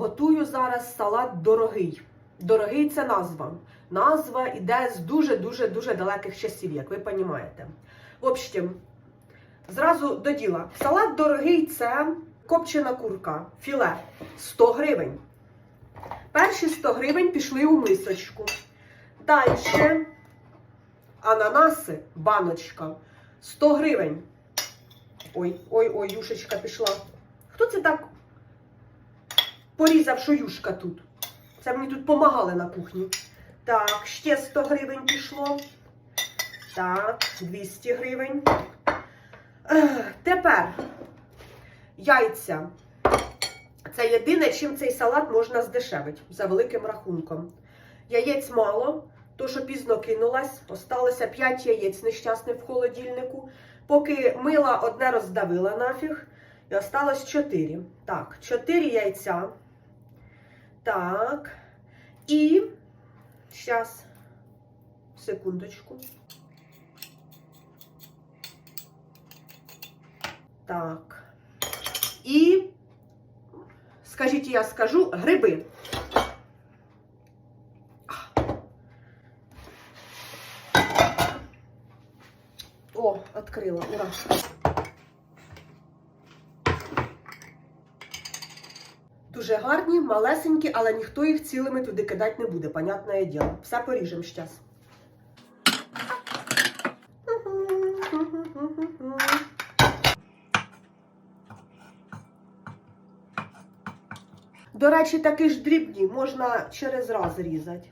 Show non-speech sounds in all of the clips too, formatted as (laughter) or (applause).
готую зараз салат дорогий. Дорогий це назва. Назва йде з дуже-дуже-дуже далеких часів, як ви розумієте. В общем, зразу до діла. Салат дорогий це копчена курка, філе 100 гривень. Перші 100 гривень пішли у мисочку. Далі ананаси, баночка 100 гривень. Ой, ой, ой, юшечка пішла. Хто це так порізав, що юшка тут? Це мені тут помагали на кухні. Так, ще 100 гривень пішло. Так, 200 гривень. Тепер яйця. Це єдине, чим цей салат можна здешевити за великим рахунком. Яєць мало, то що пізно кинулась. Осталося 5 яєць нещасних в холодильнику. Поки мила одне роздавила нафіг. І осталось 4. Так, 4 яйця. Так. І. Зараз. Секундочку. Так. І. Скажіть, я скажу гриби. О, відкрила, ура. Дуже гарні, малесенькі, але ніхто їх цілими туди кидати не буде, понятне діло. Все поріжемо зараз. До речі, такі ж дрібні можна через раз різати.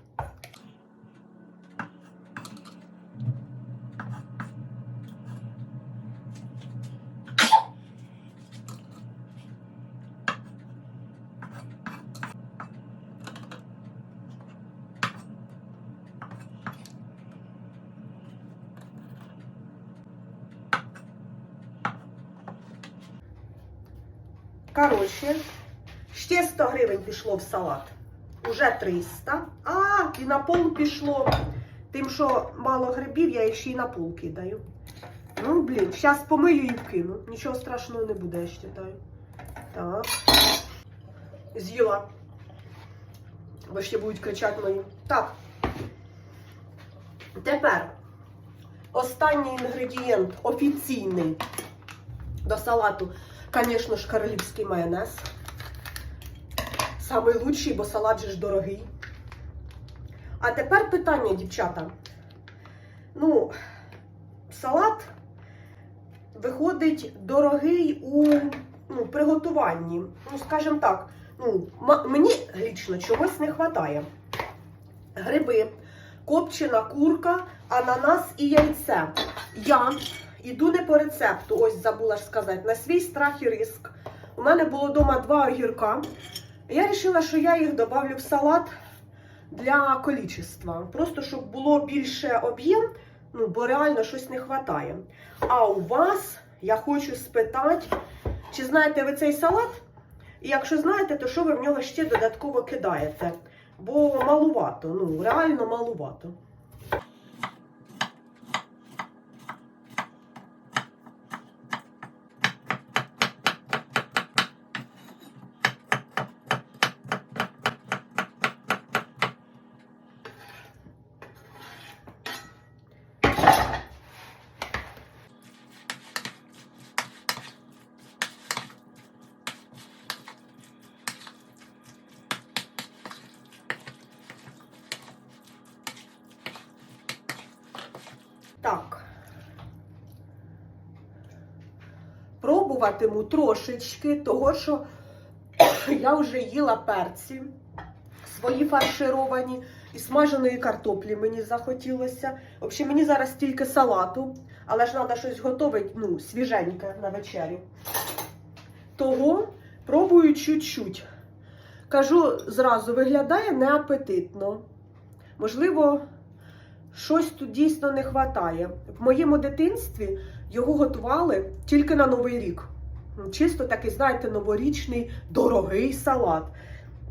Коротше, ще 100 гривень пішло в салат. Уже 300. А, і на пол пішло. Тим, що мало грибів, я їх ще й на пол кидаю. Ну, блін, зараз помию і вкину. Нічого страшного не буде, я вважаю. Так. З'їла. Бо ще будуть кричати мої. Так. Тепер останній інгредієнт офіційний до салату, звісно ж, королівський майонез. Самий лучший, бо салат же ж дорогий. А тепер питання, дівчата. Ну, салат виходить дорогий у ну, приготуванні. Ну, скажімо так, ну, мені лічно чогось не вистачає. Гриби, копчена курка, ананас і яйце. Я йду не по рецепту, ось забула ж сказати, на свій страх і риск. У мене було вдома два огірка. Я вирішила, що я їх добавлю в салат для количества. Просто щоб було більше об'єм, ну, бо реально щось не вистачає. А у вас я хочу спитати, чи знаєте ви цей салат? І якщо знаєте, то що ви в нього ще додатково кидаєте? Бо малувато, ну реально малувато. Так. Пробуватиму трошечки того, що (coughs) я вже їла перці свої фаршировані і смаженої картоплі мені захотілося. Взагалі, мені зараз тільки салату, але ж треба щось готувати, ну, свіженьке на вечерю. Того пробую чуть-чуть. Кажу зразу, виглядає неапетитно. Можливо, щось тут дійсно не вистачає. В моєму дитинстві його готували тільки на Новий рік. Чисто такий, знаєте, новорічний дорогий салат.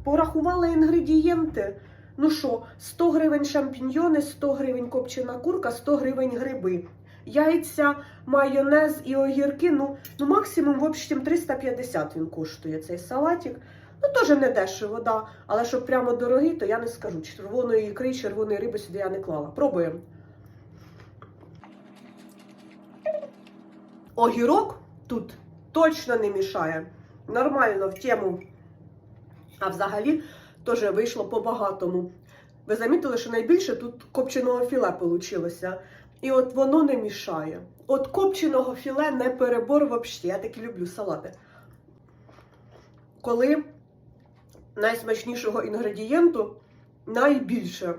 Порахували інгредієнти. Ну що, 100 гривень шампіньйони, 100 гривень копчена курка, 100 гривень гриби. Яйця, майонез і огірки. Ну, ну максимум, в общем, 350 він коштує цей салатик. Ну, теж не дешево, да. Але щоб прямо дорогий, то я не скажу. Червоної ікри, червоної риби сюди я не клала. Пробуємо. Огірок тут точно не мішає. Нормально в тему. А взагалі теж вийшло по-багатому. Ви замітили, що найбільше тут копченого філе вийшло. І от воно не мішає. От копченого філе не перебор взагалі. Я таки люблю салати. Коли найсмачнішого інгредієнту найбільше.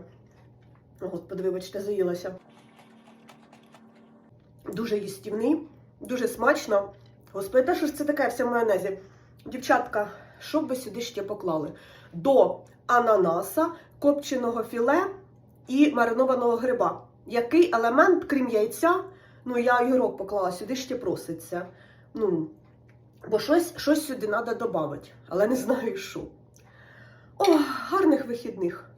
О, Господи, вибачте, заїлася. Дуже їстівний, дуже смачно. Господи, та що ж це таке все в майонезі? Дівчатка, що б ви сюди ще поклали? До ананаса, копченого філе і маринованого гриба. Який елемент, крім яйця, ну я огірок поклала, сюди ще проситься. Ну, бо щось, щось сюди треба додати, але не знаю що. О, гарних вихідних!